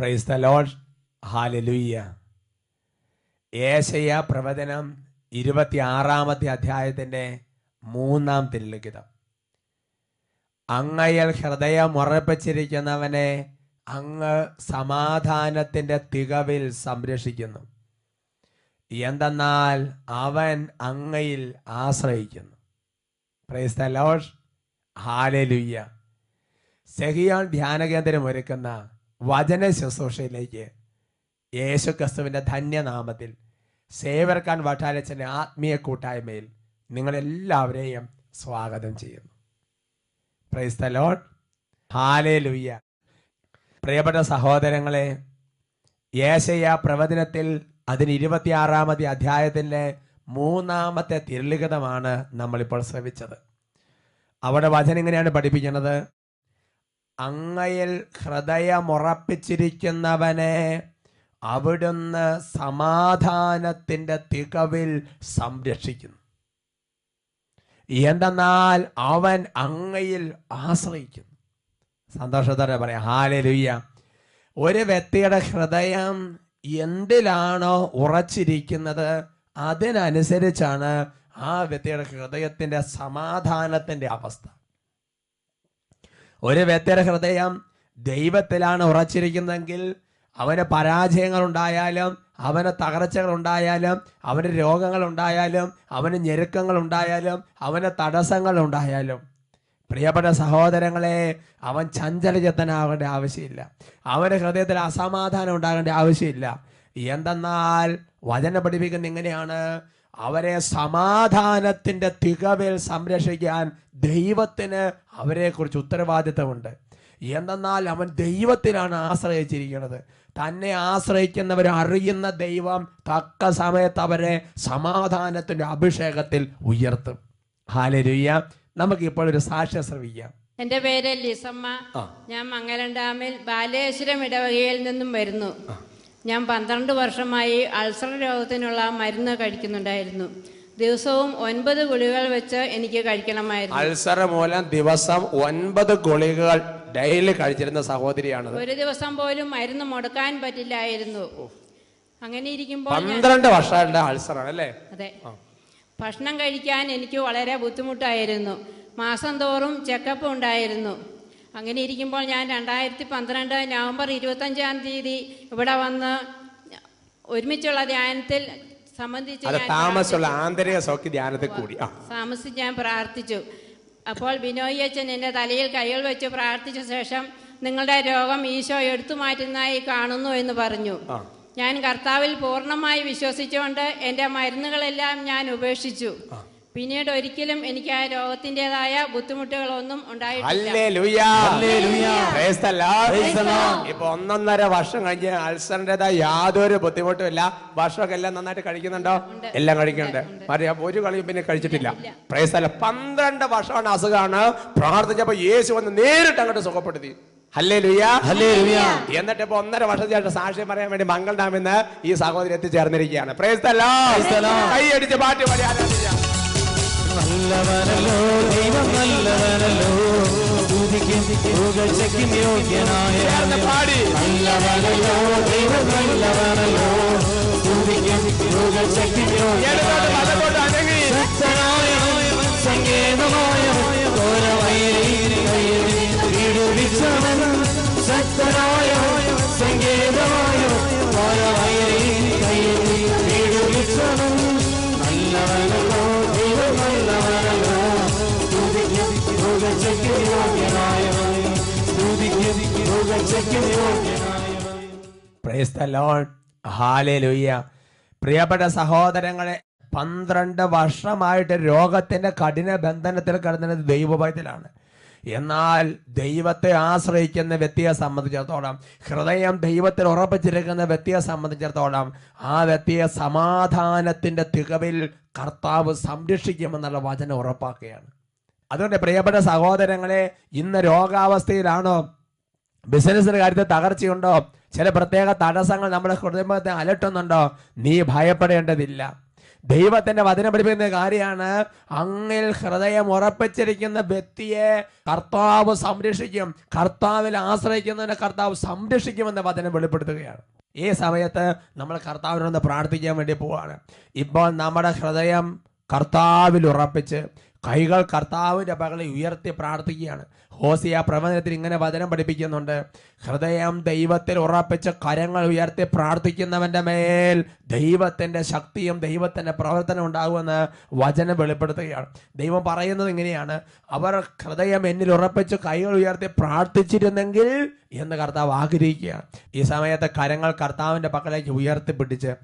Praise the load ഹാലലുയ്യ ഏശയ പ്രവചനം ഇരുപത്തി ആറാമത്തെ അധ്യായത്തിന്റെ മൂന്നാം തിരുലിഖിതം. അങ്ങയൽ ഹൃദയം ഉറപ്പിച്ചിരിക്കുന്നവനെ അങ്ങ് സമാധാനത്തിന്റെ തികവിൽ സംരക്ഷിക്കുന്നു. എന്തെന്നാൽ അവൻ അങ്ങയിൽ ആശ്രയിക്കുന്നു. പ്രൈസ് ദ ലോഡ് ഹാലലുയ്യ സെഹിയോൺ ധ്യാനകേന്ദ്രം ഒരുക്കുന്ന വചന ശുശ്രൂഷയിലേക്ക് യേശു ക്രിസ്തുവിന്റെ ധന്യനാമത്തിൽ സേവർക്കാൻ വട്ടാലച്ചന്റെ ആത്മീയ കൂട്ടായ്മയിൽ നിങ്ങളെല്ലാവരെയും സ്വാഗതം ചെയ്യുന്നു. പ്രൈസ് ഹാലേ ലുയ്യ പ്രിയപ്പെട്ട സഹോദരങ്ങളെ യേശയ പ്രവചനത്തിൽ അതിന് ഇരുപത്തിയാറാമത്തെ അധ്യായത്തിന്റെ മൂന്നാമത്തെ തിരുലിഖിതമാണ് നമ്മളിപ്പോൾ ശ്രമിച്ചത് അവിടെ വചനം ഇങ്ങനെയാണ് പഠിപ്പിക്കുന്നത്? അങ്ങയിൽ ഹൃദയമുറപ്പിച്ചിരിക്കുന്നവനെ അവിടുന്ന് സമാധാനത്തിന്റെ തികവിൽ സംരക്ഷിക്കുന്നു. എന്തെന്നാൽ അവൻ അങ്ങയിൽ ആശ്രയിക്കുന്നു. സന്തോഷത്തോടെ പറയാം ഹാലലുയ്യ ഒരു വ്യക്തിയുടെ ഹൃദയം എന്തിലാണോ ഉറച്ചിരിക്കുന്നത് അതിനനുസരിച്ചാണ് ആ വ്യക്തിയുടെ ഹൃദയത്തിന്റെ സമാധാനത്തിന്റെ അവസ്ഥ. ഒരു വ്യക്തിയുടെ ഹൃദയം ദൈവത്തിലാണ് ഉറച്ചിരിക്കുന്നതെങ്കിൽ അവന് പരാജയങ്ങൾ ഉണ്ടായാലും അവന് തകർച്ചകൾ ഉണ്ടായാലും അവന് രോഗങ്ങൾ ഉണ്ടായാലും അവന് ഞെരുക്കങ്ങൾ ഉണ്ടായാലും അവന് തടസ്സങ്ങൾ ഉണ്ടായാലും പ്രിയപ്പെട്ട സഹോദരങ്ങളെ അവൻ ചഞ്ചലചിത്തനാകേണ്ട ആവശ്യമില്ല. അവന്റെ ഹൃദയത്തിൽ അസമാധാനം ഉണ്ടാകേണ്ട ആവശ്യമില്ല. എന്തെന്നാൽ വചന പഠിപ്പിക്കുന്ന എങ്ങനെയാണ് അവരെ സമാധാനത്തിന്റെ തികവിൽ സംരക്ഷിക്കാൻ ദൈവത്തിന് അവരെക്കുറിച്ച് ഉത്തരവാദിത്തമുണ്ട്. എന്തെന്നാൽ അവൻ ദൈവത്തിലാണ് ആശ്രയിച്ചിരിക്കുന്നത്. തന്നെ ആശ്രയിക്കുന്നവർ അറിയുന്ന ദൈവം തക്ക സമയത്ത് അവരെ സമാധാനത്തിന്റെ അഭിഷേകത്തിൽ ഉയർത്തും. ഹാലരുയ്യ നമുക്കിപ്പോൾ ഒരു സാക്ഷ്യം ശ്രമിക്കാം എന്റെ പേര് ലിസമ്മ. ഞാൻ മംഗലം ഡാമിൽ ബാലേശ്വരം ഇടവകയിൽ നിന്നും വരുന്നു. ഞാൻ പന്ത്രണ്ട് വർഷമായി അൾസർ രോഗത്തിനുള്ള മരുന്ന് കഴിക്കുന്നുണ്ടായിരുന്നു. ദിവസവും ഒൻപത് ഗുളികകൾ വെച്ച് എനിക്ക് കഴിക്കണമായിരുന്നു. അൾസർ മൂലം ദിവസം ഒൻപത് ഗുളികകൾ ഡെയിലി കഴിച്ചിരുന്ന സഹോദരിയാണ് ഒരു ദിവസം പോലും മരുന്ന് മുടക്കാൻ പറ്റില്ലായിരുന്നു. അങ്ങനെ ഇരിക്കുമ്പോൾ പന്ത്രണ്ട് വർഷങ്ങളുടെ അൾസറാണ് അല്ലേ? അതെ. ഭക്ഷണം കഴിക്കാൻ എനിക്ക് വളരെ ബുദ്ധിമുട്ടായിരുന്നു. മാസം തോറും ചെക്കപ്പ് ഉണ്ടായിരുന്നു. അങ്ങനെ ഇരിക്കുമ്പോൾ ഞാൻ രണ്ടായിരത്തി പന്ത്രണ്ട് നവംബർ ഇരുപത്തഞ്ചാം തീയതി ഇവിടെ വന്ന് ഒരുമിച്ചുള്ള ധ്യാനത്തിൽ സംബന്ധിച്ച് താമസമുള്ള ആന്തരിക സൗഖ്യ ധ്യാനത്തിൽ കൂടി. താമസിച്ച് ഞാൻ പ്രാർത്ഥിച്ചു. അപ്പോൾ ബിനോയ് അച്ഛൻ എന്റെ തലയിൽ കൈകൾ വെച്ച് പ്രാർത്ഥിച്ച ശേഷം നിങ്ങളുടെ രോഗം ഈശോ എടുത്തു മാറ്റുന്നതായി കാണുന്നു എന്ന് പറഞ്ഞു. ഞാൻ കർത്താവിൽ പൂർണമായി വിശ്വസിച്ചുകൊണ്ട് എന്റെ മരുന്നുകളെല്ലാം ഞാൻ ഉപേക്ഷിച്ചു. പിന്നീട് ഒരിക്കലും എനിക്ക് ആ രോഗത്തിന്റെതായ ബുദ്ധിമുട്ടുകളൊന്നും ഉണ്ടായിട്ടില്ല. ഹല്ലേലൂയ. Praise the Lord. ഇപ്പൊ ഒന്നൊന്നര വർഷം കഴിഞ്ഞ് അൾസറിന്റെതായ യാതൊരു ബുദ്ധിമുട്ടും ഇല്ല ഭക്ഷണമൊക്കെ എല്ലാം നന്നായിട്ട് കഴിക്കുന്നുണ്ടോ? എല്ലാം കഴിക്കുന്നുണ്ട്. മറിയാം ഒരു കളിയും പിന്നെ കഴിച്ചിട്ടില്ല. പ്രേസ്തല പന്ത്രണ്ട് വർഷമാണ് അസുഖമാണ്. പ്രാർത്ഥിച്ചപ്പോ യേശു വന്ന് നേരിട്ട് അങ്ങോട്ട് സുഖപ്പെടുത്തി. എന്നിട്ട് ഇപ്പൊ ഒന്നര വർഷത്തിനായിട്ട് സാക്ഷ്യം പറയാൻ വേണ്ടി മംഗൾ ഡാമിന്ന് ഈ സഹോദരി എത്തിച്ചേർന്നിരിക്കുകയാണ്. പ്രേസ് കൈ അടിച്ച് കൈയടിച്ച് പാട്ട് പാടി ആരാധിക്കാം. നല്ലവനല്ലോ ദൈവം നല്ലവനല്ലോ സ്തുതിക്കും പുകഴ്ചയ്ക്കും യോഗ്യനായ ചേർന്ന് പാടി നല്ലവനല്ലോ ദൈവം നല്ലവനല്ലോ സ്തുതിക്കും പുകഴ്ചയ്ക്കും എടുത്തോട്ട് യോഗ്യനായ പ്രിയപ്പെട്ട സഹോദരങ്ങളെ പന്ത്രണ്ട് വർഷമായിട്ട് രോഗത്തിന്റെ കഠിന ബന്ധനത്തിൽ കിടന്നത് ദൈവഭയത്തിലാണ്. എന്നാൽ ദൈവത്തെ ആശ്രയിക്കുന്ന വ്യക്തിയെ സംബന്ധിച്ചിടത്തോളം ഹൃദയം ദൈവത്തിൽ ഉറപ്പിച്ചിരിക്കുന്ന വ്യക്തിയെ സംബന്ധിച്ചിടത്തോളം ആ വ്യക്തിയെ സമാധാനത്തിന്റെ തികവിൽ കർത്താവ് സംരക്ഷിക്കുമെന്നുള്ള വചനം ഉറപ്പാക്കുകയാണ്. അതുകൊണ്ട് പ്രിയപ്പെട്ട സഹോദരങ്ങളെ ഇന്ന് രോഗാവസ്ഥയിലാണോ ബിസിനസ്സിന്റെ കാര്യത്തിൽ തകർച്ചയുണ്ടോ? ചില പ്രത്യേക തടസ്സങ്ങൾ നമ്മുടെ കുടുംബത്തെ അലട്ടുന്നുണ്ടോ? നീ ഭയപ്പെടേണ്ടതില്ല. ദൈവത്തിന്റെ വചനം പഠിപ്പിക്കുന്ന കാര്യമാണ് അങ്ങിൽ ഹൃദയം ഉറപ്പിച്ചിരിക്കുന്ന വ്യക്തിയെ കർത്താവ് സംരക്ഷിക്കും. കർത്താവിൽ ആശ്രയിക്കുന്നതിനെ കർത്താവ് സംരക്ഷിക്കുമെന്ന വചനം വെളിപ്പെടുത്തുകയാണ്. ഈ സമയത്ത് നമ്മൾ കർത്താവിനൊന്ന് പ്രാർത്ഥിക്കാൻ വേണ്ടി പോവാണ്. ഇപ്പോൾ നമ്മുടെ ഹൃദയം കർത്താവിൽ ഉറപ്പിച്ച് കൈകൾ കർത്താവിന്റെ പകളെ ഉയർത്തി പ്രാർത്ഥിക്കുകയാണ്. ഹോസിയ പ്രവചനത്തിൽ ഇങ്ങനെ വചനം പഠിപ്പിക്കുന്നുണ്ട്. ഹൃദയം ദൈവത്തിൽ ഉറപ്പിച്ച കരങ്ങൾ ഉയർത്തി പ്രാർത്ഥിക്കുന്നവന്റെ മേൽ ദൈവത്തിന്റെ ശക്തിയും ദൈവത്തിന്റെ പ്രവർത്തനം ഉണ്ടാകുമെന്ന് വചനം വെളിപ്പെടുത്തുകയാണ്. ദൈവം പറയുന്നത് ഇങ്ങനെയാണ്. അവർ ഹൃദയം എന്നിൽ ഉറപ്പിച്ച് കൈകൾ ഉയർത്തി പ്രാർത്ഥിച്ചിരുന്നെങ്കിൽ എന്ന് കർത്താവ് ആഗ്രഹിക്കുകയാണ്. ഈ സമയത്ത് കരങ്ങൾ കർത്താവിന്റെ പക്കലേക്ക് ഉയർത്തിപ്പിടിച്ച്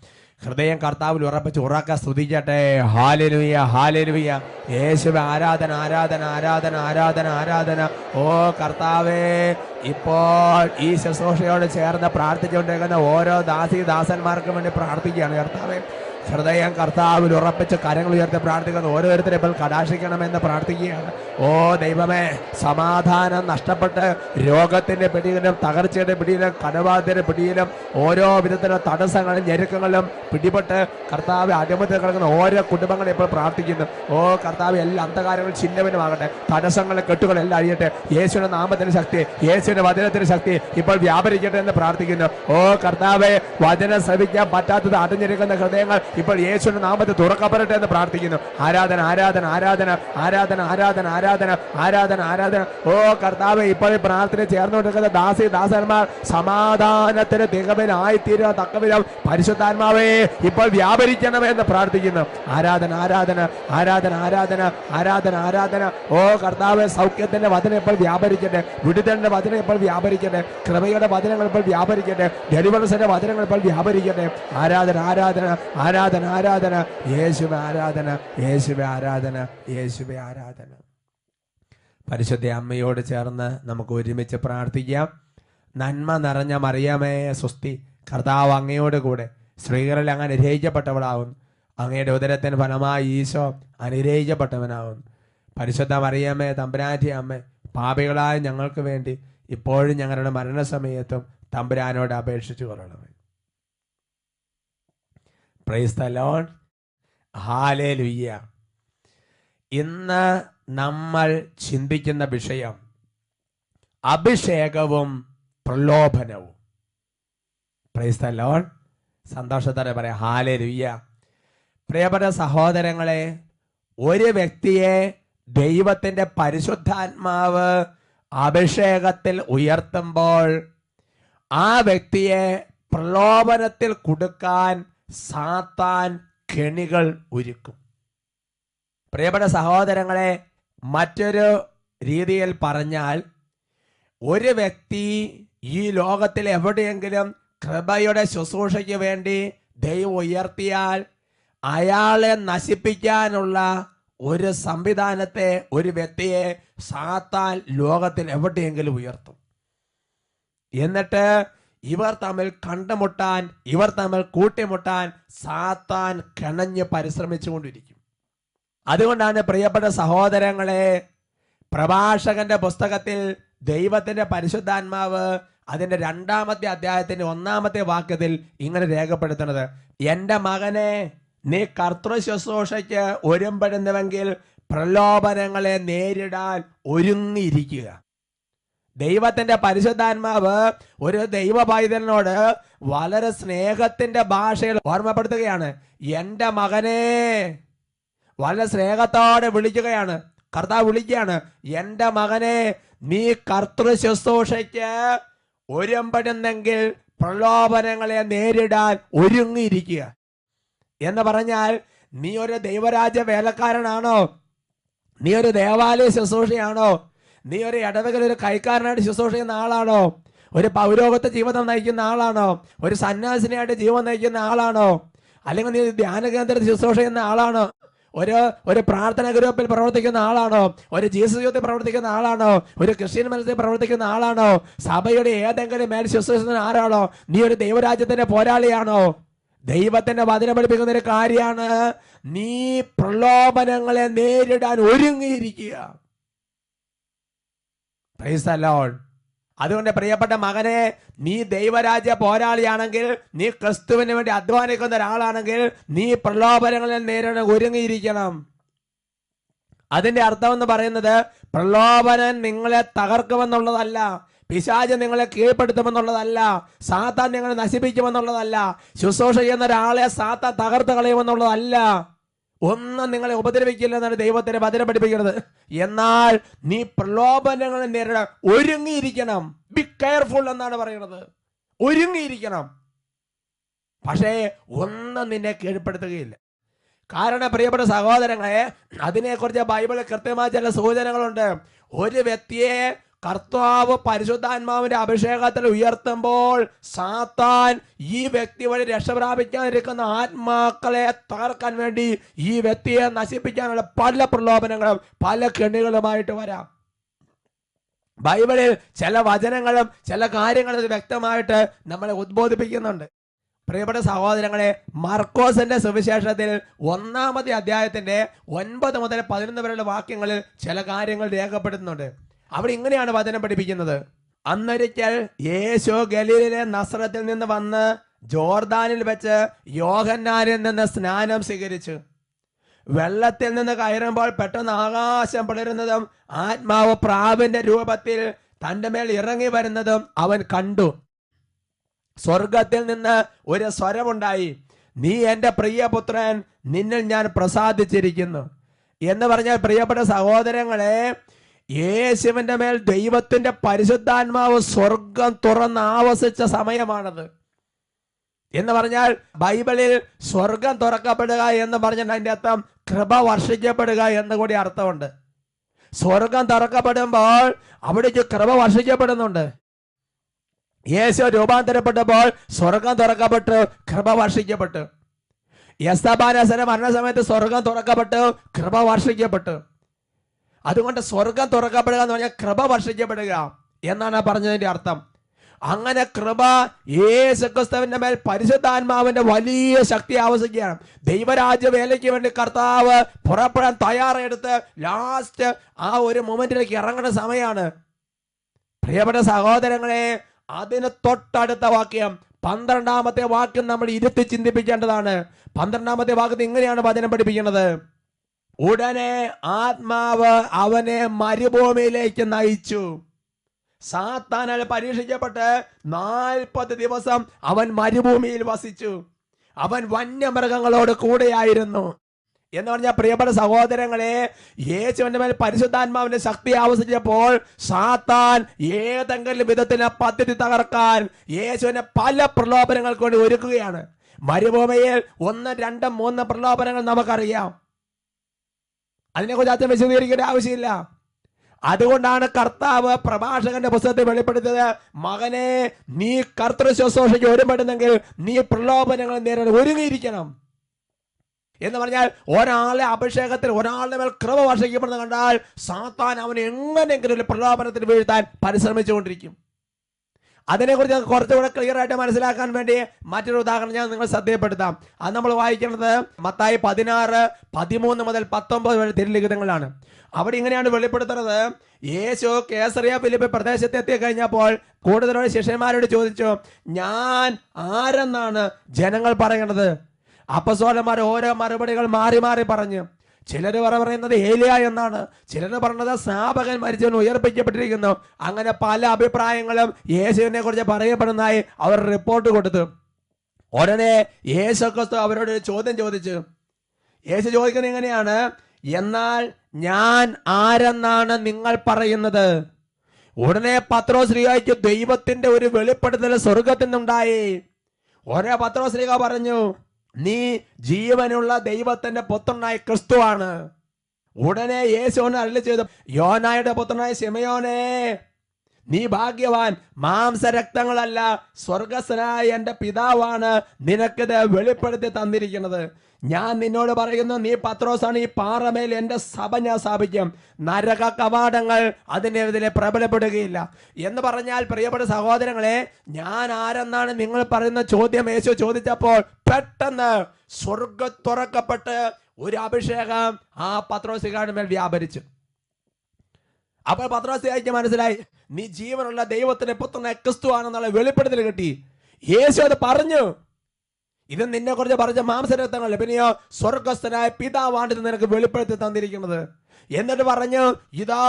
ഹൃദയം കർത്താവിൽ ഉറപ്പിച്ച് ഉറക്ക സ്തുതിക്കട്ടെ. ഹാലലുയ ഹാലലുയ യേശുവ ആരാധന ആരാധന ആരാധന ആരാധന ആരാധന. ഓ കർത്താവേ ഇപ്പോൾ ഈ ശുശ്രൂഷയോട് ചേർന്ന് പ്രാർത്ഥിച്ചുകൊണ്ടിരിക്കുന്ന ഓരോ ദാസി ദാസന്മാർക്കും വേണ്ടി പ്രാർത്ഥിക്കുകയാണ് കർത്താവേ. ഹൃദയം കർത്താവിൽ ഉറപ്പിച്ച് കരങ്ങൾ ഉയർത്തി പ്രാർത്ഥിക്കുന്ന. ഓരോരുത്തരെ ഇപ്പോൾ കടാക്ഷിക്കണമെന്ന് പ്രാർത്ഥിക്കുകയാണ്. ഓ ദൈവമേ സമാധാനം നഷ്ടപ്പെട്ട് രോഗത്തിന്റെ പിടിയിലും തകർച്ചയുടെ പിടിയിലും കടബാധ്യയുടെ പിടിയിലും ഓരോ വിധത്തിലുള്ള തടസ്സങ്ങളും ഞെരുക്കങ്ങളും പിടിപെട്ട് കർത്താവ് അടിമത്തിൽ കിടക്കുന്ന ഓരോ കുടുംബങ്ങളും ഇപ്പോൾ പ്രാർത്ഥിക്കുന്നു. ഓ കർത്താവ് എല്ലാ അന്ധകാരങ്ങളും ചിഹ്നവനുമാകട്ടെ തടസ്സങ്ങളെ കെട്ടുകളെല്ലാം അഴിയട്ടെ. യേശുവിന്റെ നാമത്തിന് ശക്തി യേശുവിന്റെ വചനത്തിന് ശക്തി ഇപ്പോൾ വ്യാപരിക്കട്ടെ എന്ന് പ്രാർത്ഥിക്കുന്നു. ഓ കർത്താവെ വചനം ശ്രമിക്കാൻ പറ്റാത്തത് അടഞ്ഞിരിക്കുന്ന ഹൃദയങ്ങൾ ഇപ്പോൾ യേശുവിന്റെ നാമത്തെ തുറക്കപ്പെടട്ടെ എന്ന് പ്രാർത്ഥിക്കുന്നു ആരാധന ആരാധന ആരാധന ആരാധന ആരാധന ആരാധന ആരാധന ആരാധന ഓ കർത്താവ് ഇപ്പോൾ പ്രാർത്ഥന ചേർന്നുകൊണ്ടിരിക്കുന്ന ദാസി ദാസന്മാർ സമാധാനത്തിന് തികവിനായിത്തീരുക തക്കവിധം പരിശുദ്ധാത്മാവേ ഇപ്പോൾ വ്യാപരിക്കണമേ എന്ന് പ്രാർത്ഥിക്കുന്നു ആരാധന ആരാധന ആരാധന ആരാധന ആരാധന ആരാധന ഓ കർത്താവ് സൗഖ്യത്തിന്റെ വചനം ഇപ്പോൾ വ്യാപരിക്കട്ടെ വിടുതലിന്റെ വചനം ഇപ്പോൾ വ്യാപരിക്കട്ടെ കൃപയുടെ വചനങ്ങൾ ഇപ്പോൾ വ്യാപരിക്കട്ടെ ഡെലിവറൻസിന്റെ വചനങ്ങൾ ഇപ്പോൾ വ്യാപരിക്കട്ടെ ആരാധന ആരാധന ആരാധന ആരാധന ആരാധന യേശുവ ആരാധന യേശുവ ആരാധന യേശുവ ആരാധന. പരിശുദ്ധ അമ്മയോട് ചേർന്ന് നമുക്ക് ഒരുമിച്ച് പ്രാർത്ഥിക്കാം. നന്മ നിറഞ്ഞ മറിയമേ സ്വസ്തി കർത്താവ് അങ്ങയോട് കൂടെ സ്ത്രീകളിൽ അങ്ങ് അനുഗ്രഹിക്കപ്പെട്ടവളാവും അങ്ങയുടെ ഉദരത്തിന് ഫലമായി ഈശോ അനുഗ്രഹിക്കപ്പെട്ടവനാവും പരിശുദ്ധ മറിയമ്മേ തമ്പുരാറ്റി അമ്മ പാപികളായ ഞങ്ങൾക്ക് വേണ്ടി ഇപ്പോഴും ഞങ്ങളുടെ മരണസമയത്തും തമ്പുരാനോട് അപേക്ഷിച്ചു കൊള്ളണമേ. പ്രൈസ് തലോൺ ഹാലേ ലുയ്യ ഇന്ന് നമ്മൾ ചിന്തിക്കുന്ന വിഷയം അഭിഷേകവും പ്രലോഭനവും. പ്രൈസ് തലോൺ സന്തോഷത്തോടെ പറയാം. ഹാലേ ലുയ്യ പ്രിയപ്പെട്ട സഹോദരങ്ങളെ ഒരു വ്യക്തിയെ ദൈവത്തിന്റെ പരിശുദ്ധാത്മാവ് അഭിഷേകത്തിൽ ഉയർത്തുമ്പോൾ ആ വ്യക്തിയെ പ്രലോഭനത്തിൽ കൊടുക്കാൻ സാത്താൻ കെണികൾ ഒരുക്കും. പ്രിയപ്പെട്ട സഹോദരങ്ങളെ മറ്റൊരു രീതിയിൽ പറഞ്ഞാൽ ഒരു വ്യക്തി ഈ ലോകത്തിൽ എവിടെയെങ്കിലും കൃപയുടെ ശുശ്രൂഷയ്ക്ക് വേണ്ടി ദൈവം ഉയർത്തിയാൽ അയാളെ നശിപ്പിക്കാനുള്ള ഒരു സംവിധാനത്തെ ഒരു വ്യക്തിയെ സാത്താൻ ലോകത്തിൽ എവിടെയെങ്കിലും ഉയർത്തും. എന്നിട്ട് ഇവർ തമ്മിൽ കണ്ടുമുട്ടാൻ ഇവർ തമ്മിൽ കൂട്ടിമുട്ടാൻ സാത്താൻ കിണഞ്ഞ് പരിശ്രമിച്ചുകൊണ്ടിരിക്കും. അതുകൊണ്ടാണ് പ്രിയപ്പെട്ട സഹോദരങ്ങളെ പ്രഭാഷകന്റെ പുസ്തകത്തിൽ ദൈവത്തിന്റെ പരിശുദ്ധാത്മാവ് അതിന്റെ രണ്ടാമത്തെ അധ്യായത്തിന്റെ ഒന്നാമത്തെ വാക്യത്തിൽ ഇങ്ങനെ രേഖപ്പെടുത്തുന്നത്. എന്റെ മകനെ നീ കർത്തൃ ശുശ്രൂഷയ്ക്ക് ഒരുമ്പെടുന്നുവെങ്കിൽ പ്രലോഭനങ്ങളെ നേരിടാൻ ഒരുങ്ങിയിരിക്കുക. ദൈവത്തിന്റെ പരിശുദ്ധാത്മാവ് ഒരു ദൈവ പൈതലിനോട് വളരെ സ്നേഹത്തിന്റെ ഭാഷയിൽ ഓർമ്മപ്പെടുത്തുകയാണ്. എന്റെ മകനെ വളരെ സ്നേഹത്തോടെ വിളിക്കുകയാണ്. കർത്താവ് വിളിക്കുകയാണ് എന്റെ മകനെ നീ കർത്തൃ ശുശ്രൂഷയ്ക്ക് ഒരുമ്പെടുന്നെങ്കിൽ പ്രലോഭനങ്ങളെ നേരിടാൻ ഒരുങ്ങിയിരിക്കുക. എന്ന് പറഞ്ഞാൽ നീ ഒരു ദൈവരാജ്യ വേലക്കാരനാണോ നീ ഒരു ദേവാലയ ശുശ്രൂഷയാണോ? നീ ഒരു ഇടവകയിൽ ഒരു കൈക്കാരനായിട്ട് ശുശ്രൂഷ ചെയ്യുന്ന ആളാണോ? ഒരു പൗരോഗത്തെ ജീവിതം നയിക്കുന്ന ആളാണോ? ഒരു സന്യാസിനിയായിട്ട് ജീവൻ നയിക്കുന്ന ആളാണോ? അല്ലെങ്കിൽ നീ ധ്യാന കേന്ദ്രത്തിൽ ശുശ്രൂഷ ചെയ്യുന്ന ആളാണോ? ഒരു ഒരു പ്രാർത്ഥന ഗ്രൂപ്പിൽ പ്രവർത്തിക്കുന്ന ആളാണോ? ഒരു ജീസസ് യൂത്തിൽ പ്രവർത്തിക്കുന്ന ആളാണോ? ഒരു ക്രിസ്ത്യൻ മനസ്സിൽ പ്രവർത്തിക്കുന്ന ആളാണോ? സഭയുടെ ഏതെങ്കിലും മേൽ ശുശ്രൂഷിക്കുന്ന ആരാണോ? നീ ഒരു ദൈവരാജ്യത്തിന്റെ പോരാളിയാണോ? ദൈവത്തിന്റെ വചനം പഠിപ്പിക്കുന്ന ഒരു കാര്യമാണ് നീ പ്രലോഭനങ്ങളെ നേരിടാൻ ഒരുങ്ങിയിരിക്കുക. അതുകൊണ്ട് പ്രിയപ്പെട്ട മകനെ നീ ദൈവരാജ്യ പോരാളിയാണെങ്കിൽ നീ ക്രിസ്തുവിന് വേണ്ടി അധ്വാനിക്കുന്ന ഒരാളാണെങ്കിൽ നീ പ്രലോഭനങ്ങളിൽ നേരിടാൻ ഒരുങ്ങിയിരിക്കണം. അതിന്റെ അർത്ഥം എന്ന് പറയുന്നത് പ്രലോഭനൻ നിങ്ങളെ തകർക്കുമെന്നുള്ളതല്ല പിശാച് നിങ്ങളെ കീഴ്പ്പെടുത്തുമെന്നുള്ളതല്ല സാത്താൻ നിങ്ങളെ നശിപ്പിക്കുമെന്നുള്ളതല്ല ശുശ്രൂഷ ചെയ്യുന്ന ഒരാളെ സാത്താൻ തകർത്ത് കളയുമെന്നുള്ളതല്ല. ഒന്നും നിങ്ങളെ ഉപദ്രവിക്കില്ല എന്നാണ് ദൈവത്തിന് ഭദ്ര പഠിപ്പിക്കുന്നത്. എന്നാൽ നീ പ്രലോഭനങ്ങളെ നേരിടാൻ ഒരുങ്ങിയിരിക്കണം. ബി കെയർഫുൾ എന്നാണ് പറയുന്നത്. ഒരുങ്ങിയിരിക്കണം. പക്ഷേ ഒന്നും നിന്നെ കീഴ്പ്പെടുത്തുകയില്ല. കാരണം പ്രിയപ്പെട്ട സഹോദരങ്ങളെ അതിനെക്കുറിച്ച് ബൈബിളിൽ കൃത്യമായ ചില സൂചനകളുണ്ട്. ഒരു വ്യക്തിയെ കർത്താവ് പരിശുദ്ധാത്മാവിന്റെ അഭിഷേകത്തിൽ ഉയർത്തുമ്പോൾ സാത്താൻ ഈ വ്യക്തി വഴി രക്ഷപ്രാപിക്കാനിരിക്കുന്ന ആത്മാക്കളെ തകർക്കാൻ വേണ്ടി ഈ വ്യക്തിയെ നശിപ്പിക്കാനുള്ള പല പ്രലോഭനങ്ങളും പല കെണികളുമായിട്ട് വരാം. ബൈബിളിൽ ചില വചനങ്ങളും ചില കാര്യങ്ങളും വ്യക്തമായിട്ട് നമ്മളെ ഉദ്ബോധിപ്പിക്കുന്നുണ്ട്. പ്രിയപ്പെട്ട സഹോദരങ്ങളെ മർക്കോസിന്റെ സുവിശേഷത്തിൽ ഒന്നാമത്തെ അധ്യായത്തിന്റെ ഒൻപത് മുതൽ പതിനൊന്ന് വരെയുള്ള വാക്യങ്ങളിൽ ചില കാര്യങ്ങൾ രേഖപ്പെടുത്തുന്നുണ്ട്. അവിടെ ഇങ്ങനെയാണ് വചനം പഠിപ്പിക്കുന്നത്. അന്നൊരിക്കൽ യേശു ഗലീലിലെ നസ്രത്തിൽ നിന്ന് വന്ന് ജോർദാനിൽ വെച്ച് യോഹന്നാനിൽ നിന്ന് സ്നാനം സ്വീകരിച്ചു. വെള്ളത്തിൽ നിന്ന് കയറുമ്പോൾ പെട്ടെന്ന് ആകാശം പിളരുന്നതും ആത്മാവ് പ്രാവിന്റെ രൂപത്തിൽ തന്റെ മേൽ ഇറങ്ങി വരുന്നതും അവൻ കണ്ടു. സ്വർഗത്തിൽ നിന്ന് ഒരു സ്വരമുണ്ടായി. നീ എന്റെ പ്രിയപുത്രൻ നിന്നിൽ ഞാൻ പ്രസാദിച്ചിരിക്കുന്നു. എന്ന് പറഞ്ഞാൽ പ്രിയപ്പെട്ട സഹോദരങ്ങളെ യേശുവിന്റെ മേൽ ദൈവത്തിന്റെ പരിശുദ്ധാത്മാവ് സ്വർഗം തുറന്ന് ആവസിച്ച സമയമാണത്. എന്ന് പറഞ്ഞാൽ ബൈബിളിൽ സ്വർഗം തുറക്കപ്പെടുക എന്ന് പറഞ്ഞാൽ അതിന്റെ അർത്ഥം കൃപ വർഷിക്കപ്പെടുക എന്ന് കൂടി അർത്ഥമുണ്ട്. സ്വർഗം തുറക്കപ്പെടുമ്പോൾ അവിടേക്ക് കൃപ വർഷിക്കപ്പെടുന്നുണ്ട്. യേശു രൂപാന്തരപ്പെട്ടപ്പോൾ സ്വർഗം തുറക്കപ്പെട്ടു കൃപ വർഷിക്കപ്പെട്ടു. യസ്തബാനസന മരണസമയത്ത് സ്വർഗം തുറക്കപ്പെട്ടു കൃപ വർഷിക്കപ്പെട്ടു. അതുകൊണ്ട് സ്വർഗം തുറക്കപ്പെടുക എന്ന് പറഞ്ഞാൽ കൃപ വർഷിക്കപ്പെടുക എന്നാണ് പറഞ്ഞതിന്റെ അർത്ഥം. അങ്ങനെ കൃപ യേശുക്രിസ്തുവിന്റെ മേൽ പരിശുദ്ധാത്മാവിന്റെ വലിയ ശക്തി ആവശ്യിക്കുകയാണ് ദൈവരാജ്യ വേലയ്ക്ക് വേണ്ടി കർത്താവ് പുറപ്പെടാൻ തയ്യാറെടുത്ത് ലാസ്റ്റ് ആ ഒരു മൊമെന്റിലേക്ക് ഇറങ്ങുന്ന സമയമാണ്. പ്രിയപ്പെട്ട സഹോദരങ്ങളെ അതിന് തൊട്ടടുത്ത വാക്യം പന്ത്രണ്ടാമത്തെ വാക്യം നമ്മൾ ഇരുത്തി ചിന്തിപ്പിക്കേണ്ടതാണ്. പന്ത്രണ്ടാമത്തെ വാക്യത്തിൽ ഇങ്ങനെയാണ് വചനം പഠിപ്പിക്കുന്നത്. ഉടനെ ആത്മാവ് അവനെ മരുഭൂമിയിലേക്ക് നയിച്ചു. സാത്താനാൽ പരീക്ഷിക്കപ്പെട്ട് നാൽപ്പത് ദിവസം അവൻ മരുഭൂമിയിൽ വസിച്ചു. അവൻ വന്യമൃഗങ്ങളോട് കൂടെയായിരുന്നു. എന്ന് പറഞ്ഞാൽ പ്രിയപ്പെട്ട സഹോദരങ്ങളെ യേശുവിന്റെ മേൽ പരിശുദ്ധാത്മാവിന്റെ ശക്തി ആവശ്യിച്ചപ്പോൾ സാത്താൻ ഏതെങ്കിലും വിധത്തിലെ പദ്ധതി തകർക്കാൻ യേശുവിനെ പല പ്രലോഭനങ്ങൾ കൊണ്ട് ഒരുക്കുകയാണ്. മരുഭൂമിയിൽ ഒന്ന് രണ്ട് മൂന്ന് പ്രലോഭനങ്ങൾ നമുക്കറിയാം. അതിനെക്കുറിച്ച് അച്ഛൻ വിശദീകരിക്കേണ്ട ആവശ്യമില്ല. അതുകൊണ്ടാണ് കർത്താവ് പ്രഭാഷകന്റെ പുസ്തകത്തിൽ വെളിപ്പെടുത്തിയത് മകനെ നീ കർത്തൃ ശുശ്രൂഷയ്ക്ക് ഒരുപെടുന്നെങ്കിൽ നീ പ്രലോഭനങ്ങൾ നേരിടാൻ ഒരുങ്ങിയിരിക്കണം. എന്ന് പറഞ്ഞാൽ ഒരാളെ അഭിഷേകത്തിൽ ഒരാളുടെ മേൽ കൃപ വർഷിക്കപ്പെടുന്ന കണ്ടാൽ സാത്താൻ അവനെ എങ്ങനെയെങ്കിലും ഒരു പ്രലോഭനത്തിൽ വീഴ്ത്താൻ പരിശ്രമിച്ചുകൊണ്ടിരിക്കും. അതിനെക്കുറിച്ച് കുറച്ചുകൂടെ ക്ലിയർ ആയിട്ട് മനസ്സിലാക്കാൻ വേണ്ടി മറ്റൊരു ഉദാഹരണം ഞാൻ നിങ്ങൾ ശ്രദ്ധയപ്പെടുത്താം അത് നമ്മൾ വായിക്കുന്നത് മത്തായി പതിനാറ് പതിമൂന്ന് മുതൽ പത്തൊമ്പത് വരെ തിരുലിഖിതങ്ങളാണ് അവിടെ ഇങ്ങനെയാണ് വെളിപ്പെടുത്തുന്നത്. യേശു കേസറിയ ഫിലിപ്പ് പ്രദേശത്ത് എത്തി കഴിഞ്ഞപ്പോൾ കൂടുതലോട് ശിഷ്യന്മാരോട് ചോദിച്ചു ഞാൻ ആരെന്നാണ് ജനങ്ങൾ പറയുന്നത് അപ്പസോലന്മാർ ഓരോ മറുപടികൾ മാറി മാറി പറഞ്ഞു ചിലർ പറയുന്നത് ഏലിയ എന്നാണ്. ചിലർ പറഞ്ഞത് സ്നാപകൻ മരിച്ചവൻ ഉയർപ്പിക്കപ്പെട്ടിരിക്കുന്നു. അങ്ങനെ പല അഭിപ്രായങ്ങളും യേശുവിനെ കുറിച്ച് പറയപ്പെടുന്നതായി അവർ റിപ്പോർട്ട് കൊടുത്തു. ഉടനെ യേശു ക്രിസ്തു അവരോട് ചോദ്യം ചോദിച്ചു. യേശു ചോദിക്കുന്നത് എങ്ങനെയാണ്? എന്നാൽ ഞാൻ ആരെന്നാണ് നിങ്ങൾ പറയുന്നത്? ഉടനെ പത്രോ ശ്രീകായ്ക്ക് ദൈവത്തിന്റെ ഒരു വെളിപ്പെടുത്തൽ സ്വർഗത്തിൽ നിന്നുണ്ടായി ഒരേ പത്രോശ്രീക പറഞ്ഞു നീ ജീവനുള്ള ദൈവത്തിന്റെ പുത്രനായ ക്രിസ്തുവാണ്. ഉടനെ യേശുവിനെ അരളി ചെയ്തു യോനായുടെ പുത്രനായ ശിമയോനെ നീ ഭാഗ്യവാൻ. മാംസരക്തങ്ങളല്ല സ്വർഗസ്വനായ എന്റെ പിതാവാണ് നിനക്കിത് വെളിപ്പെടുത്തി തന്നിരിക്കുന്നത്. ഞാൻ നിന്നോട് പറയുന്നു നീ പത്രോസാണ് ഈ പാറമേൽ എന്റെ സഭ ഞാൻ സ്ഥാപിക്കും. നരക കവാടങ്ങൾ അതിനെതിരെ പ്രബലപ്പെടുകയില്ല. എന്ന് പറഞ്ഞാൽ പ്രിയപ്പെട്ട സഹോദരങ്ങളെ ഞാൻ ആരെന്നാണ് നിങ്ങൾ പറയുന്ന ചോദ്യം യേശു ചോദിച്ചപ്പോൾ പെട്ടെന്ന് സ്വർഗ തുറക്കപ്പെട്ട് ഒരു അഭിഷേകം ആ പത്രോസികാരുടെ മേൽ വ്യാപരിച്ചു. അപ്പോൾ പത്രോസിയായിക്ക് മനസ്സിലായി നീ ജീവനുള്ള ദൈവത്തിന്റെ പുത്രനെ ക്രിസ്തു ആണെന്നുള്ള വെളിപ്പെടുത്തൽ കിട്ടി. യേശു അത് പറഞ്ഞു. ഇത് നിന്നെ കുറിച്ച് പറഞ്ഞ മാംസരത്നങ്ങളല്ലേ പിന്നെയോ സ്വർഗസ്ഥനായ പിതാവാണ് ഇത് നിനക്ക് വെളിപ്പെടുത്തി തന്നിരിക്കുന്നത്. എന്നിട്ട് പറഞ്ഞു ഇതാ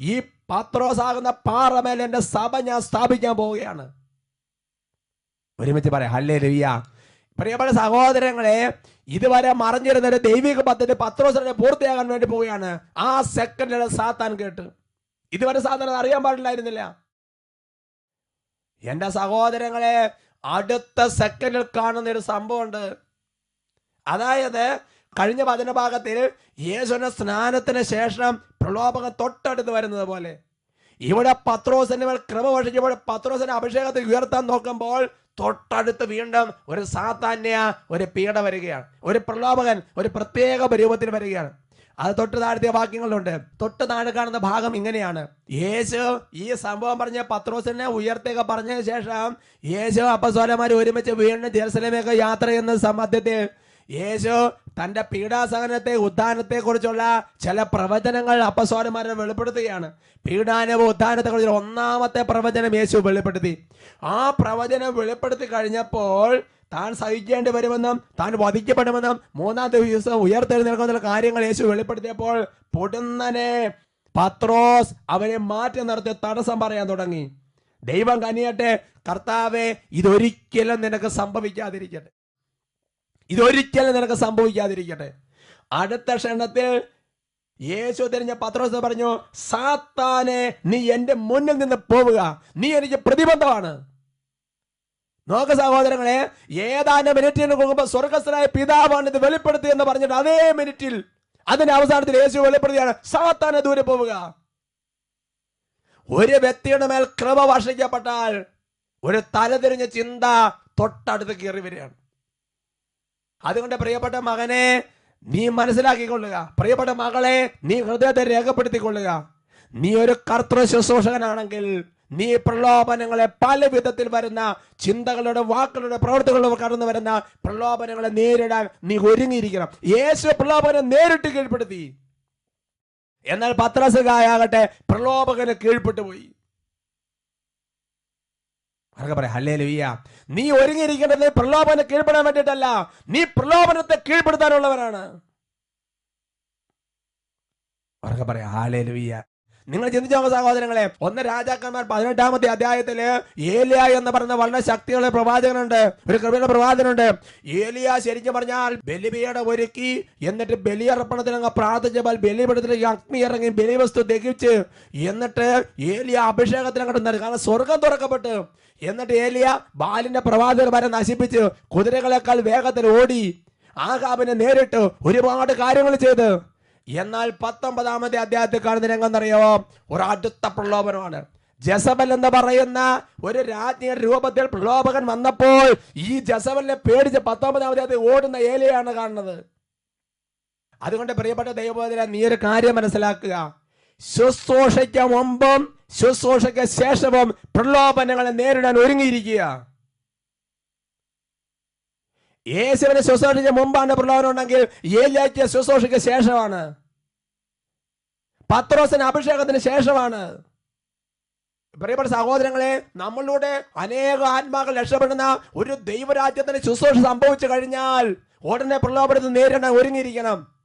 ഈ പത്രോസാകുന്ന പാറമേൽ എന്റെ സഭ ഞാൻ സ്ഥാപിക്കാൻ പോവുകയാണ്. ഒരുമിച്ച് പറയാം ഹല്ലേ രവിയ പ്രിയപ്പെട്ട സഹോദരങ്ങളെ ഇതുവരെ മറിഞ്ഞിരുന്ന ഒരു ദൈവിക പദ്ധതി പത്രോസിനെ പൂർത്തിയാകാൻ വേണ്ടി പോവുകയാണ്. ആ സെക്കൻഡിൽ സാത്താൻ കേട്ട്. ഇതുവരെ സാധാരണ അറിയാൻ പാടില്ലായിരുന്നില്ല. എന്റെ സഹോദരങ്ങളെ അടുത്ത സെക്കൻഡിൽ കാണുന്ന ഒരു സംഭവമുണ്ട്. അതായത് കഴിഞ്ഞ വചന ഭാഗത്തിൽ യേശുവിന്റെ സ്നാനത്തിന് ശേഷം പ്രലോഭകം തൊട്ടടുത്ത് വരുന്നത് പോലെ. ഇവിടെ പത്രോസന് മേൽ കൃപ വർഷിക്കുമ്പോൾ പത്രോസിനെ അഭിഷേകത്തിൽ ഉയർത്താൻ നോക്കുമ്പോൾ തൊട്ടടുത്ത് വീണ്ടും ഒരു സാത്താന്യ ഒരു പീഡ വരികയാണ്. ഒരു പ്രലോഭകൻ ഒരു പ്രത്യേക രൂപത്തിൽ വരികയാണ്. അത് തൊട്ട് താഴ്ത്തിയ വാക്യങ്ങളുണ്ട്. തൊട്ട് താഴെ കാണുന്ന ഭാഗം ഇങ്ങനെയാണ്. യേശു ഈ സംഭവം പറഞ്ഞ പത്രോസിനെ ഉയർത്തിയൊക്കെ പറഞ്ഞതിന് ശേഷം യേശു അപ്പസ്വലമാർ ഒരുമിച്ച് വീണ്ടും ജെറുസലേമേക്ക് യാത്ര ചെയ്യുന്ന സമയത്തിൽ യേശു തന്റെ പീഡാസഹനത്തെ ഉദ്ധാനത്തെ കുറിച്ചുള്ള ചില പ്രവചനങ്ങൾ അപ്പസ്വാരന്മാരെ വെളിപ്പെടുത്തുകയാണ്. പീഡാനവും കുറിച്ച് ഒന്നാമത്തെ പ്രവചനം യേശു വെളിപ്പെടുത്തി. ആ പ്രവചനം വെളിപ്പെടുത്തി കഴിഞ്ഞപ്പോൾ താൻ സഹിക്കേണ്ടി വരുമെന്നും താൻ വധിക്കപ്പെടുമെന്നും മൂന്നാം ദിവസം ഉയർത്തെഴുന്നേൽക്കുന്ന കാര്യങ്ങൾ യേശു വെളിപ്പെടുത്തിയപ്പോൾ പൊടുന്നനെ പത്രോസ് അവരെ മാറ്റി നിർത്തി തടസ്സം പറയാൻ തുടങ്ങി. ദൈവം കനിയട്ടെ കർത്താവെ ഇതൊരിക്കലും നിനക്ക് സംഭവിക്കാതിരിക്കട്ടെ. ഇതൊരിക്കലും നിനക്ക് സംഭവിക്കാതിരിക്കട്ടെ. അടുത്ത ക്ഷണത്തിൽ യേശു തിരിഞ്ഞ പത്രോസ് പറഞ്ഞു സാത്താനെ നീ എന്റെ മുന്നിൽ നിന്ന് പോവുക. നീ എനിക്ക് പ്രതിബന്ധമാണ്. നോക്ക സഹോദരങ്ങളെ ഏതാനും മിനിറ്റിന് മുമ്പ് സ്വർഗസ്ഥനായ പിതാവാണ് ഇത് വെളിപ്പെടുത്തി എന്ന് പറഞ്ഞിട്ട് അതേ മിനിറ്റിൽ അതിന്റെ അവസാനത്തിൽ യേശു വെളിപ്പെടുത്തിയാണ് സാത്താനെ ദൂരെ പോവുക. ഒരു വ്യക്തിയുടെ മേൽ ക്രമ വർഷിക്കപ്പെട്ടാൽ ഒരു തലതിരിഞ്ഞ ചിന്ത തൊട്ടടുത്ത് കയറി വരികയാണ്. അതുകൊണ്ട് പ്രിയപ്പെട്ട മകനെ നീ മനസ്സിലാക്കിക്കൊള്ളുക. പ്രിയപ്പെട്ട മകളെ നീ ഹൃദയത്തെ രേഖപ്പെടുത്തിക്കൊള്ളുക. നീ ഒരു കർത്തൃ ശുശ്രൂഷകനാണെങ്കിൽ നീ പ്രലോഭനങ്ങളെ പല വിധത്തിൽ വരുന്ന ചിന്തകളുടെ വാക്കുകളുടെ പ്രവൃത്തികളുടെ കടന്നു വരുന്ന പ്രലോഭനങ്ങളെ നേരിടാൻ നീ ഒരുങ്ങിയിരിക്കണം. യേശു പ്രലോഭനം നേരിട്ട് കീഴ്പ്പെടുത്തി. എന്നാൽ പത്രസുകായാകട്ടെ പ്രലോഭകന് കീഴ്പ്പെട്ടു പോയി. അവർക്ക് പറയാം. ഹല്ലേ ലുയ്യ നീ ഒരുങ്ങിയിരിക്കേണ്ടത് പ്രലോഭനം കീഴ്പ്പെടാൻ വേണ്ടിയിട്ടല്ല. നീ പ്രലോഭനത്തെ കീഴ്പ്പെടുത്താനുള്ളവരാണ്. പറയാം. ഹാലേ ലുയ്യ നിങ്ങൾ ചിന്തിച്ചോ സഹോദരങ്ങളെ? ഒന്ന് രാജാക്കന്മാർ പതിനെട്ടാമത്തെ അധ്യായത്തിൽ ഏലിയ എന്ന് പറഞ്ഞ വളരെ ശക്തിയുള്ള പ്രവാചകനുണ്ട്. ഒരു കൃപയുടെ പ്രവാചകനുണ്ട്. ഏലിയ ശരിക്കും പറഞ്ഞാൽ ബലിബിയുടെ ഒരുക്കി എന്നിട്ട് ബലിയർപ്പണത്തിന് അങ്ങ് പ്രാർത്ഥിച്ചപ്പോൾ ബലിപീഠത്തിലേക്ക് അഗ്നി ഇറങ്ങി ബലിവസ്തു ദഹിച്ച് എന്നിട്ട് ഏലിയ അഭിഷേകത്തിന് അങ്ങോട്ട് നൽകി കാരണം സ്വർഗം തുറക്കപ്പെട്ടു. എന്നിട്ട് ഏലിയ ബാലിന്റെ പ്രവാചകന്മാരെ നശിപ്പിച്ച് കുതിരകളെക്കാൾ വേഗത്തിൽ ഓടി ആകാബിനെ നേരിട്ട് ഒരുപാട് കാര്യങ്ങൾ ചെയ്ത്. എന്നാൽ പത്തൊമ്പതാമത്തെ അധ്യായത്തിൽ കാണുന്ന രംഗം എന്നറിയോ ഒരു അടുത്ത പ്രലോഭനമാണ്. ജസബൽ എന്ന് പറയുന്ന ഒരു രാജ്ഞിയുടെ രൂപത്തിൽ പ്രലോഭകൻ വന്നപ്പോൾ ഈ ജസബലിനെ പേടിച്ച് പത്തൊമ്പതാമത്തെ അത് ഓടുന്ന ഏലയാണ് കാണുന്നത്. അതുകൊണ്ട് പ്രിയപ്പെട്ട ദൈവബോധന നീ ഒരു കാര്യം മനസ്സിലാക്കുക. ശുശ്രൂഷയ്ക്ക് മുമ്പും ശുശ്രൂഷയ്ക്ക് ശേഷവും പ്രലോഭനങ്ങളെ നേരിടാൻ ഒരുങ്ങിയിരിക്കുക. യേശുവിനെ ശുശ്രൂഷയ്ക്ക് മുമ്പാണ് പ്രലോഭനം ഉണ്ടെങ്കിൽ ഏലിയാക്കിയ ശുശ്രൂഷയ്ക്ക് ശേഷമാണ്. പത്രോസിന് അഭിഷേകത്തിന് ശേഷമാണ്. പ്രിയപ്പെട്ട സഹോദരങ്ങളെ നമ്മളിലൂടെ അനേക ആത്മാക്കൾ രക്ഷപ്പെടുന്ന ഒരു ദൈവരാജ്യത്തിന് ശുശ്രൂഷ സംഭവിച്ചു കഴിഞ്ഞാൽ ഉടനെ പ്രലോഭനത്തിൽ നേരിടാൻ ഒരുങ്ങിയിരിക്കണം.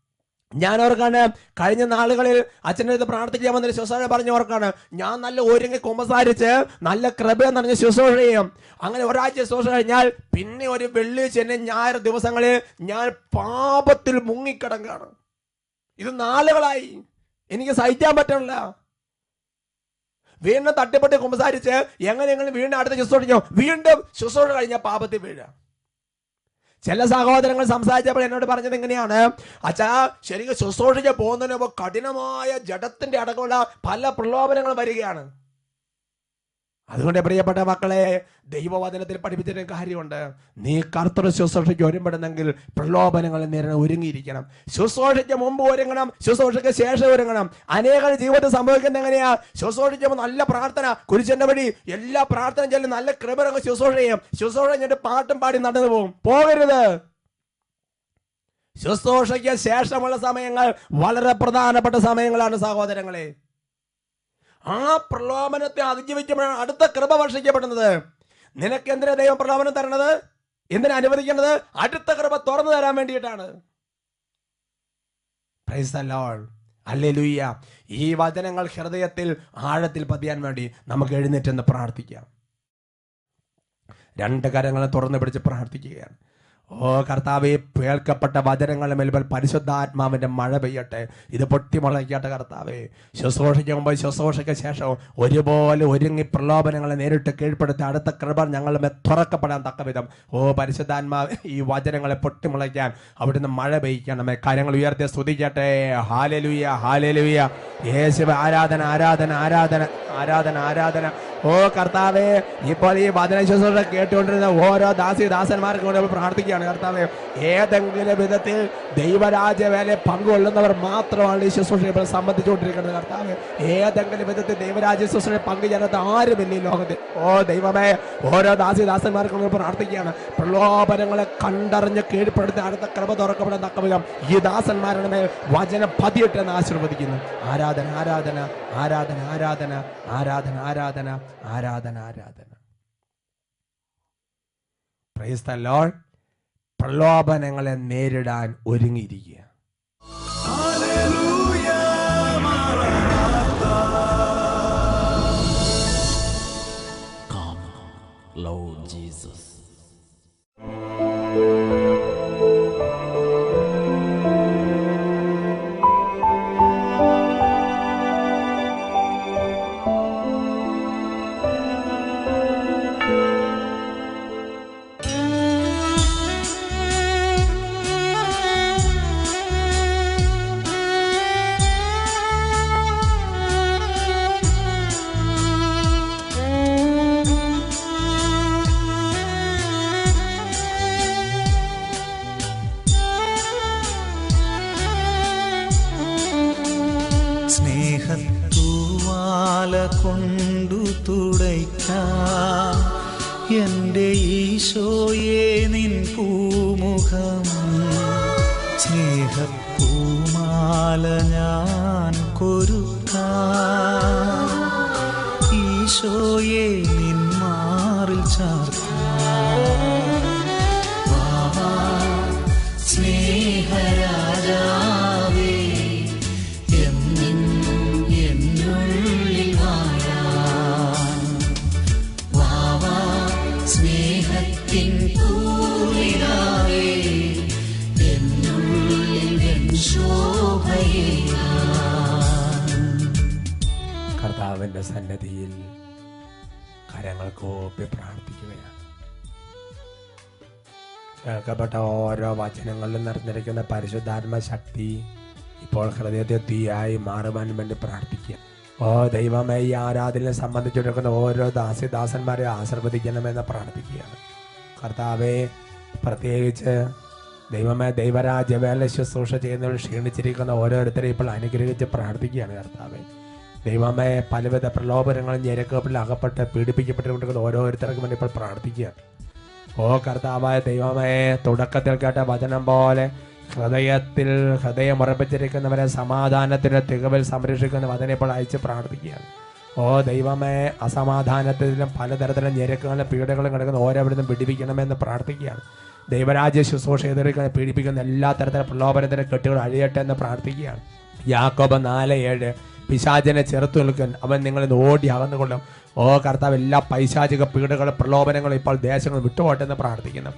ഞാൻ ഓർക്കാണ് കഴിഞ്ഞ നാളുകളിൽ അച്ഛന്റെ അടുത്ത് പ്രാർത്ഥിക്കാൻ വന്നൊരു ശുശ്രൂഷ പറഞ്ഞ ഓർക്കാണ് ഞാൻ നല്ല ഒരുങ്ങി കുമ്പസാരിച്ച് നല്ല കൃപ നിറഞ്ഞ ശുശ്രൂഷ ചെയ്യും. അങ്ങനെ ഒരാഴ്ച ശുശ്രൂഷ കഴിഞ്ഞാൽ പിന്നെ ഒരു വെള്ളി ചെന്നെ ഞായർ ദിവസങ്ങളിൽ ഞാൻ പാപത്തിൽ മുങ്ങിക്കിടങ്ങാണ് ഇത് നാളുകളായി. എനിക്ക് സഹിക്കാൻ പറ്റണില്ല. വീണ്ടും തട്ടിപ്പെട്ട് കുമ്പസാരിച്ച് എങ്ങനെയെങ്കിലും വീണ്ടും അടുത്ത ശുശ്രൂഷിക്കും വീണ്ടും ശുശ്രൂഷ കഴിഞ്ഞാൽ പാപത്തിൽ വീഴുക. ചില സഹോദരങ്ങൾ സംസാരിച്ചപ്പോൾ എന്നോട് പറഞ്ഞത് എങ്ങനെയാണ്? അച്ഛാ ശരിക്കും ശുശ്രൂഷിച്ച് പോകുന്നതിന് കഠിനമായ ജഡത്തിന്റെ അടക്കമുള്ള പല പ്രലോഭനങ്ങൾ വരികയാണ്. അതുകൊണ്ട് പ്രിയപ്പെട്ട മക്കളെ ദൈവവചനത്തിൽ പഠിപ്പിച്ചിട്ട് കാര്യമുണ്ട്. നീ കർത്തൃ ശുശ്രൂഷയ്ക്ക് ഒരുമ്പെടുന്നെങ്കിൽ പ്രലോഭനങ്ങളെ നേരിടാൻ ഒരുങ്ങിയിരിക്കണം. ശുശ്രൂഷയ്ക്ക് മുമ്പ് ഒരുങ്ങണം ശുശ്രൂഷയ്ക്ക് ശേഷം ഒരുങ്ങണം. അനേക ജീവിതത്തിൽ സംഭവിക്കുന്നത് എങ്ങനെയാ? ശുശ്രൂഷയ്ക്ക് നല്ല പ്രാർത്ഥന കുരിശന്റെ വഴി എല്ലാ പ്രാർത്ഥന ചെല്ലും നല്ല കൃപരങ്ങ് ശുശ്രൂഷ ചെയ്യും. ശുശ്രൂഷ കഴിഞ്ഞിട്ട് പാട്ടും പാടി നടന്നു പോകും പോകരുത്. ശുശ്രൂഷയ്ക്ക് ശേഷമുള്ള സമയങ്ങൾ വളരെ പ്രധാനപ്പെട്ട സമയങ്ങളാണ് സഹോദരങ്ങളെ. ആ പ്രലോഭനത്തെ അതിജീവിക്കുമ്പോഴാണ് അടുത്ത കൃപ വർഷിക്കപ്പെടുന്നത്. നിനക്ക് എന്തിനാ ദൈവം പ്രലോഭനം തരണത്? എന്തിനാ അനുവദിക്കേണ്ടത്? അടുത്ത കൃപ തുറന്നു തരാൻ വേണ്ടിയിട്ടാണ്. Lord. Hallelujah. ഈ വചനങ്ങൾ ഹൃദയത്തിൽ ആഴത്തിൽ പതിയാൻ വേണ്ടി നമുക്ക് എഴുന്നേറ്റെന്ന് പ്രാർത്ഥിക്കാം. രണ്ട് കരങ്ങളെ തുറന്നു പിടിച്ച് പ്രാർത്ഥിക്കുകയാണ്. ഓ കർത്താവെ കേൾക്കപ്പെട്ട വചനങ്ങളുടെ മേൽ മേൽ പരിശുദ്ധാത്മാവിന്റെ മഴ പെയ്യട്ടെ. ഇത് പൊട്ടിമുളയ്ക്കട്ടെ കർത്താവെ. ശുശ്രൂഷയ്ക്ക് മുമ്പ് ശുശ്രൂഷയ്ക്ക് ശേഷം ഒരുപോലെ ഒരുങ്ങി പ്രലോഭനങ്ങളെ നേരിട്ട് കീഴ്പ്പെടുത്തി അടുത്ത കൃപ ഞങ്ങളുടെ തുറക്കപ്പെടാൻ തക്ക വിധം. ഓ പരിശുദ്ധാത്മാവ് ഈ വചനങ്ങളെ പൊട്ടിമുളയ്ക്കാൻ അവിടുന്ന് മഴ പെയ്യിക്കണമേ കാര്യങ്ങൾ ഉയർത്തി സ്തുതിക്കട്ടെ. ഹാലലുയ ഹാലലുയ. യേശു ആരാധന ആരാധന ആരാധന ആരാധന ആരാധന. ഓ കർത്താവേ ഇപ്പോൾ ഈ വചന ശുശ്രൂഷ കേട്ടുകൊണ്ടിരുന്ന ഓരോ ദാസി ദാസന്മാർക്ക് നമ്മൾ പ്രാർത്ഥിക്കുകയാണ്. കർത്താവേ ഏതെങ്കിലും വിധത്തിൽ ദൈവരാജ്യ വേല പങ്കുകൊള്ളുന്നവർ മാത്രമാണ് ഈ ശുശ്രൂഷ ഇപ്പോൾ സംബന്ധിച്ചുകൊണ്ടിരിക്കുന്നത്. കർത്താവ് ഏതെങ്കിലും വിധത്തിൽ ദൈവരാജ്യ ശുശ്രൂഷ പങ്കുചേരാത്ത ആരുമില്ല ഈ ലോകത്തിൽ. ഓ ദൈവമേ ഓരോ ദാസി ദാസന്മാർക്ക് വേണ്ടി പ്രാർത്ഥിക്കുകയാണ്. പ്രലോഭനങ്ങളെ കണ്ടറിഞ്ഞ് കീഴ്പ്പെടുത്തി അടുത്ത കൃപ തുറക്കപ്പെടാൻ തക്കവിധം ഈ ദാസന്മാരുടെ മേൽ വചനം പതിയിട്ടെന്ന് ആശീർവദിക്കുന്നു. ആരാധന ആരാധന ആരാധന ആരാധന ആരാധന ആരാധന. ആരാധന ആരാധന. പ്രൈസ് പ്രലോഭനങ്ങളെ നേരിടാൻ ഒരുങ്ങിയിരിക്കുക. Lord Jesus. ഈശോയെ നിൻ പൂമുഖം. സ്നേഹപ്പൂമാല ഞാൻ കൊരുക്കാം ഈശോയെ നിൻ മാറിൽ ചാർത്താം. കർത്താവിന്റെ സന്നദ്ധിയിൽ കരങ്ങൾ കോപ്പി പ്രാർത്ഥിക്കുകയാണ്. കേൾക്കപ്പെട്ട ഓരോ വചനങ്ങളിലും നിറഞ്ഞിരിക്കുന്ന പരിശുദ്ധാത്മ ശക്തി ഇപ്പോൾ ഹൃദയത്തെ തീയായി മാറുവാൻ വേണ്ടി പ്രാർത്ഥിക്കുക. ഓ ദൈവമേ ഈ ആരാധനയെ സംബന്ധിച്ചിരിക്കുന്ന ഓരോ ദാസിദാസന്മാരെ ആശീർവദിക്കണമെന്ന് പ്രാർത്ഥിക്കുകയാണ്. കർത്താവെ പ്രത്യേകിച്ച് ദൈവമേ ദൈവരാജ്യവേല ശുശ്രൂഷ ചെയ്യുന്നവർ ക്ഷീണിച്ചിരിക്കുന്ന ഓരോരുത്തരെയും ഇപ്പോൾ അനുഗ്രഹിച്ച് പ്രാർത്ഥിക്കുകയാണ് കർത്താവെ. ദൈവമേ പലവിധ പ്രലോഭനങ്ങളും ഞെരക്കപ്പിൽ അകപ്പെട്ട് പീഡിപ്പിക്കപ്പെട്ടുകൊണ്ടിരിക്കുന്ന ഓരോരുത്തർക്കും വേണ്ടി ഇപ്പോൾ പ്രാർത്ഥിക്കുകയാണ് ഓ കർത്താവായ ദൈവമേ തുടക്കത്തിൽ കേട്ട വചനം പോലെ ഹൃദയത്തിൽ ഹൃദയം ഉറപ്പിച്ചിരിക്കുന്നവരെ സമാധാനത്തിന്റെ തികവിൽ സംരക്ഷിക്കുന്ന വചനെ ഇപ്പോൾ അയച്ച് പ്രാർത്ഥിക്കുകയാണ് ഓ ദൈവമേ അസമാധാനത്തിലും പലതരത്തിലും ഞെരുക്കങ്ങളും പീഡകളും കിടക്കുന്ന ഓരോരുത്തരും പിടിപ്പിക്കണമെന്ന് പ്രാർത്ഥിക്കുകയാണ് ദൈവരാജ്യ ശുശ്രൂഷ എതിർക്കുന്ന പീഡിപ്പിക്കുന്ന എല്ലാ തരത്തിലും പ്രലോഭനത്തിന്റെ കെട്ടുകൾ അഴിയട്ടെ എന്ന് പ്രാർത്ഥിക്കുകയാണ് യാക്കോബ് നാല് ഏഴ്. പിശാചനെ ചെറുത്തു നിൽക്കാൻ അവൻ നിങ്ങളിൽ നിന്ന് ഓടി അകന്നുകൊള്ളും ഓ കർത്താവ് എല്ലാ പൈശാചിക പീഡകളും പ്രലോഭനങ്ങളും ഇപ്പോൾ ദേശങ്ങൾ വിട്ടുപോട്ടെ എന്ന് പ്രാർത്ഥിക്കുന്നു.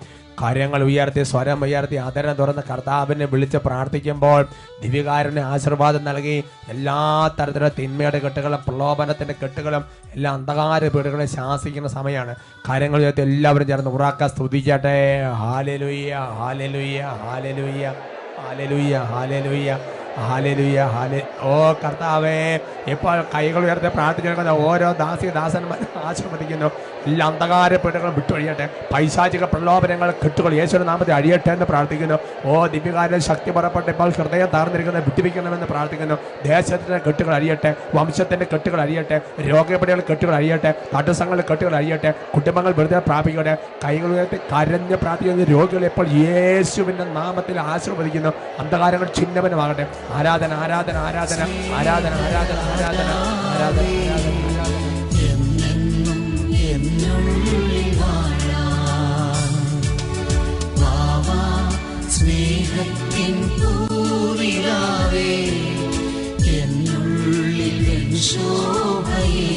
കാര്യങ്ങൾ ഉയർത്തി സ്വരം ഉയർത്തി ആദരം തുറന്ന് കർത്താവിനെ വിളിച്ച് പ്രാർത്ഥിക്കുമ്പോൾ ദിവ്യകാരന് ആശീർവാദം നൽകി എല്ലാ തരത്തിലുള്ള തിന്മയുടെ കെട്ടുകളും പ്രലോഭനത്തിന്റെ കെട്ടുകളും എല്ലാ അന്ധകാര പീഡകളും ശാസിക്കുന്ന സമയമാണ്. കാര്യങ്ങൾ ഉയർത്തി എല്ലാവരും ചേർന്ന് ഉറാക്ക സ്തുതിക്കട്ടെ. ഹാലലുയ്യ ഹാലലുയ്യ ഹാലലുയ്യ ഓ കർത്താവേ ഇപ്പോൾ കൈകൾ ഉയർത്തി പ്രാർത്ഥിക്കുന്ന ഓരോ ദാസി ദാസന്മാർ ആശീർവദിക്കുന്നു. എല്ലാ അന്ധകാര പീഠങ്ങളും വിട്ടൊഴിയട്ടെ. പൈശാചിക പ്രലോഭനങ്ങൾ കെട്ടുകൾ. യേശുവിന്റെ നാമത്തെ അഴിയട്ടെ എന്ന് പ്രാർത്ഥിക്കുന്നു. ഓ ദിവ്യകാരൻ ശക്തി പുറപ്പെട്ട് ഇപ്പോൾ ഹൃദയം താർന്നിരിക്കുന്നത് വിട്ടുപിക്കണമെന്ന് പ്രാർത്ഥിക്കുന്നു. ദേശത്തിന്റെ കെട്ടുകൾ അഴിയട്ടെ. വംശത്തിന്റെ കെട്ടുകൾ അഴിയട്ടെ. രോഗപടികൾ കെട്ടുകൾ അഴിയട്ടെ. തടസ്സങ്ങളുടെ കെട്ടുകൾ അഴിയട്ടെ. കുടുംബങ്ങൾ വെറുതെ പ്രാപിക്കട്ടെ. കൈകൾ ഉയർത്തി കരഞ്ഞ് പ്രാർത്ഥിക്കുന്ന രോഗികൾ ഇപ്പോൾ യേശുവിന്റെ നാമത്തിൽ ആശീർവദിക്കുന്നു. അന്ധകാരങ്ങൾ ചിഹ്നവനമാകട്ടെ ആരാധന ആരാധന ആരാധന ആരാധന ആരാധന ആരാധന ആരാധന. കർത്താവേ എന്നുള്ളിൽ ശോഭയേ